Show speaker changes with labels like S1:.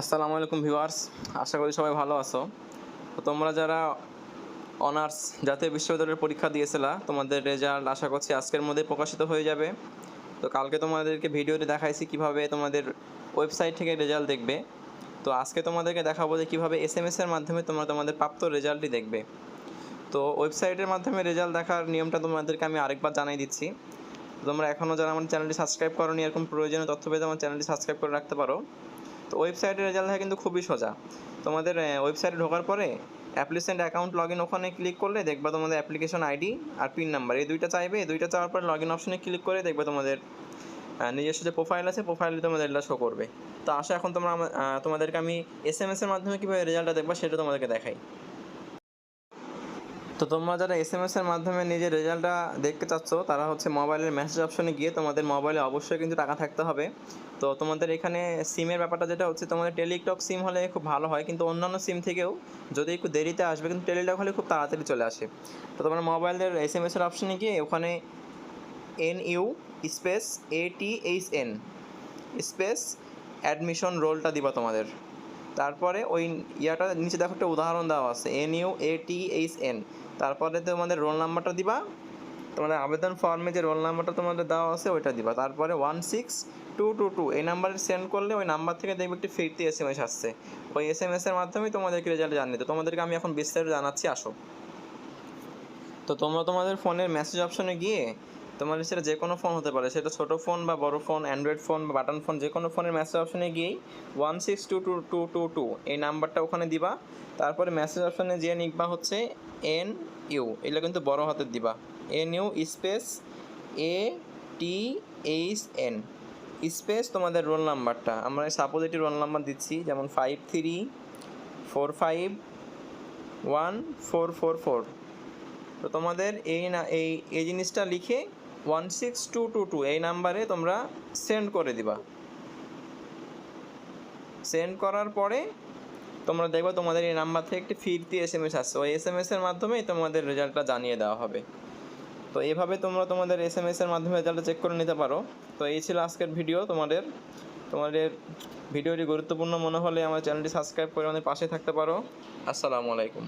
S1: আসসালামু আলাইকুম ভিউয়ার্স, আশা করি সবাই ভালো আছো। তো তোমরা যারা অনার্স জাতীয় বিশ্ববিদ্যালয়ের পরীক্ষা দিয়েছিলা, তোমাদের রেজাল্ট আশা করছি আজকের মধ্যে প্রকাশিত হয়ে যাবে। তো কালকে তোমাদেরকে ভিডিওতে দেখাইছি কীভাবে তোমাদের ওয়েবসাইট থেকে রেজাল্ট দেখবে। তো আজকে তোমাদেরকে দেখাবো যে কীভাবে এস এম এসের মাধ্যমে তোমরা তোমাদের প্রাপ্ত রেজাল্টটি দেখবে। তো ওয়েবসাইটের মাধ্যমে রেজাল্ট দেখার নিয়মটা তোমাদেরকে আমি আরেকবার জানাই দিচ্ছি। তোমরা এখনও যারা আমার চ্যানেলটি সাবস্ক্রাইব করোনি, এরকম প্রয়োজনীয় তথ্য পেতে আমার চ্যানেলটি সাবস্ক্রাইব করে রাখতে পারো। তো ওয়েবসাইটের রেজাল্ট দেখা কিন্তু খুবই সোজা। তোমাদের ওয়েবসাইটে ঢোকার পরে অ্যাপ্লিসেন্ট অ্যাকাউন্ট লগ ইন ওখানে ক্লিক করলে দেখবে তোমাদের অ্যাপ্লিকেশন আইডি আর পিন নাম্বার এই দুইটা চাইবে, এই দুইটা চাওয়ার পরে লগ ইন অপশনে ক্লিক করে দেখবে তোমাদের নিজস্ব যে প্রোফাইল আছে প্রোফাইলে তোমাদের এটা শো করবে। তো আসো এখন তোমরা তোমাদেরকে আমি এস এম এসের মাধ্যমে কীভাবে রেজাল্টটা দেখবা সেটা তোমাদেরকে দেখাই। তো তোমরা যারা এস এম এর মাধ্যমে নিজের রেজাল্টটা দেখতে চাচ্ছ, তারা হচ্ছে মোবাইলের মেসেজ অপশনে গিয়ে তোমাদের মোবাইলে অবশ্যই কিন্তু টাকা থাকতে হবে। তো তোমাদের এখানে সিমের ব্যাপারটা যেটা হচ্ছে, তোমাদের টেলিটক সিম হলে খুব ভালো হয়, কিন্তু অন্যান্য সিম থেকেও যদি একটু দেরিতে আসবে, কিন্তু টেলিটক হলে খুব তাড়াতাড়ি চলে আসে। তো তোমরা মোবাইলের এস এম এর অপশনে গিয়ে ওখানে N U space A T H N space admission রোলটা দিবা তোমাদের। তারপরে ওই ইয়াটা নিচে দেখো একটা উদাহরণ দেওয়া আছে N U A T H N তারপরে তোমাদের রোল নাম্বারটা দিবা। তোমাদের আবেদন ফর্মে যে রোল নাম্বারটা তোমাদের দেওয়া আছে, ওইটা দিবা। তারপরে one six two two two এই নাম্বারে সেন্ড করলে ওই নাম্বার থেকে দেখবে একটি ফিরতি এস এম এস আসছে। ওই এস এম এসের মাধ্যমেই তোমাদেরকে রেজাল্ট জানিয়ে দেবে। তোমাদেরকে আমি এখন বিস্তারিত জানাচ্ছি, আসো। তো তোমরা তোমাদের ফোনের মেসেজ অপশনে গিয়ে তোমাদের সেটা যে কোনো ফোন হতে পারে। সেটা ছোটো ফোন বা বড় ফোন অ্যান্ড্রয়েড ফোন বা বাটন ফোন যে কোনো ফোনের মেসেজ অপশনে গিয়েই one six two two two two two এই নাম্বারটা ওখানে দিবা। তারপরে মেসেজ অপশনে যে লিখবা হচ্ছে এন ইউ এগুলো কিন্তু বড় হাতের দিবা। N U space A T H N space তোমাদের রোল নাম্বারটা আমরা সাপোজ এটি রোল নাম্বার দিচ্ছি, যেমন five three four five one four four four তো তোমাদের এই না, এই এই জিনিসটা লিখে one six two two two এই নাম্বারে তোমরা সেন্ড করে দিবা। সেন্ড করার পরে তোমরা দেখবে তোমাদের এই নাম্বার থেকে একটি ফিরতি এস এম এস আসছে। ওই এস এম এসের মাধ্যমেই তোমাদের রেজাল্টটা জানিয়ে দেওয়া হবে। তো এভাবে তোমরা তোমাদের এস এম এসের মাধ্যমে রেজাল্টটা চেক করে নিতে পারো। তো এই ছিল আজকের ভিডিও তোমাদের তোমাদের ভিডিওটি গুরুত্বপূর্ণ। মনে হলে আমার চ্যানেলটি সাবস্ক্রাইব করে আমাদের পাশে থাকতে পারো। আসসালামু আলাইকুম।